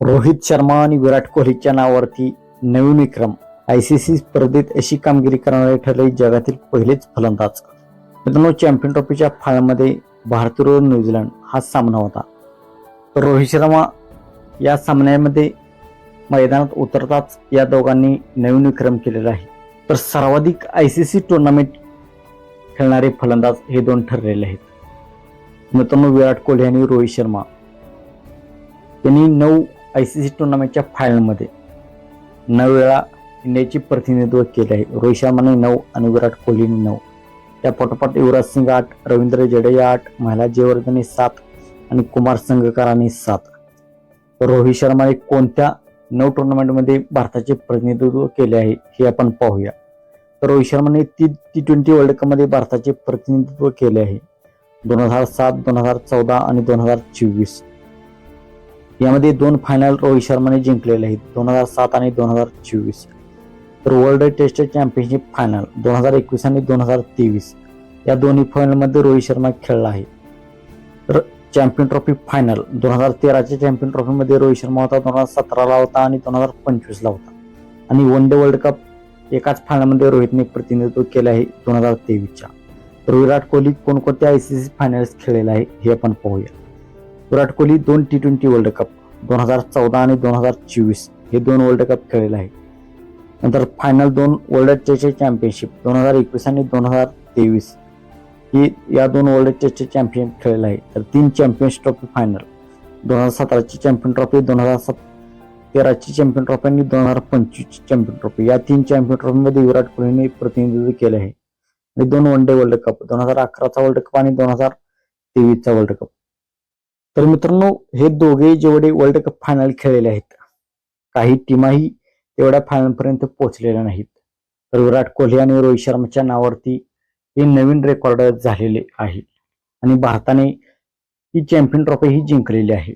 रोहित शर्मा आणि विराट कोहलीच्या नावावरती नवीन विक्रम. आय सी सी स्पर्धेत अशी कामगिरी करणारे ठरले जगातील पहिलेच फलंदाज. मित्रांनो चॅम्पियन ट्रॉफीच्या फाळमध्ये भारत विरुद्ध न्यूझीलंड हा सामना होता. तर रोहित शर्मा या सामन्यामध्ये मैदानात उतरताच या दोघांनी नवीन विक्रम केलेला आहे. तर सर्वाधिक आय सी सी टुर्नामेंट खेळणारे फलंदाज हे दोन ठरलेले आहेत. मित्रांनो विराट कोहली आणि रोहित शर्मा. यांनी नऊ आय सी सी टुर्नामेंटच्या फायनलमध्ये नऊ वेळा इंडियाचे प्रतिनिधित्व केले आहे. रोहित शर्माने नऊ आणि विराट कोहलीने नऊ. त्या पाठोपाठ युवराज सिंग आठ रवींद्र जडेजा आठ महिला जयवर्धने सात आणि कुमार संगकारांनी सात. रोहित शर्माने कोणत्या नऊ टुर्नामेंटमध्ये भारताचे प्रतिनिधित्व केले आहे हे आपण पाहूया. तर रोहित शर्माने ती टी ट्वेंटी वर्ल्ड कपमध्ये भारताचे प्रतिनिधित्व केले आहे. दोन हजार सात दोन हजार चौदा आणि दोन हजार चोवीस. यामध्ये दोन फायनल रोहित शर्माने जिंकलेले आहेत दोन हजार सात आणि दोन हजार चोवीस. तर वर्ल्ड टेस्ट चॅम्पियनशिप फायनल दोन हजार एकवीस आणि दोन हजार तेवीस. या दोन्ही फायनलमध्ये रोहित शर्मा खेळला आहे. तर चॅम्पियन ट्रॉफी फायनल दोन हजार तेराच्या चॅम्पियन ट्रॉफीमध्ये रोहित शर्मा होता दोन हजार सतराला होता आणि दोन हजार पंचवीसला होता. आणि वन डे वर्ल्ड कप एकाच फायनलमध्ये रोहितने प्रतिनिधित्व केलं आहे दोन हजार तेवीसच्या. तर विराट कोहली कोणकोणत्या आय सी सी फायनल्स खेळलेला आहे हे आपण पाहूया. विराट कोहली दोन टी ट्वेंटी वर्ल्ड कप दोन हजार चौदा आणि दोन हजार चोवीस हे दोन वर्ल्ड कप खेळलेले आहे नंतर फायनल दोन वर्ल्ड टेस्ट चॅम्पियनशिप दोन हजार एकवीस आणि दोन हजार तेवीस ही या दोन वर्ल्ड टेस्ट चॅम्पियन खेळलेलं आहे तर तीन चॅम्पियन्स ट्रॉफी फायनल दोन हजार सतराची चॅम्पियन ट्रॉफी दोन हजार सत तेराची चॅम्पियन ट्रॉफी आणि दोन हजार पंचवीसची चॅम्पियन ट्रॉफी या तीन चॅम्पियन ट्रॉफीमध्ये विराट कोहलीने प्रतिनिधित्व केले आहे. आणि दोन वन डे वर्ल्ड कप दोन हजार अकराचा वर्ल्ड कप आणि दोन हजार तेवीसचा वर्ल्ड कप तर मित्रांनो हे दोघे जेवढे वर्ल्ड कप फायनल खेळलेले आहेत काही टीमाही तेवढ्या फायनलपर्यंत पोहोचलेल्या नाहीत. तर विराट कोहली आणि रोहित शर्माच्या नावावरती हे नवीन रेकॉर्ड झालेले आहे. आणि भारताने ही चॅम्पियन ट्रॉफी ही जिंकलेली आहे.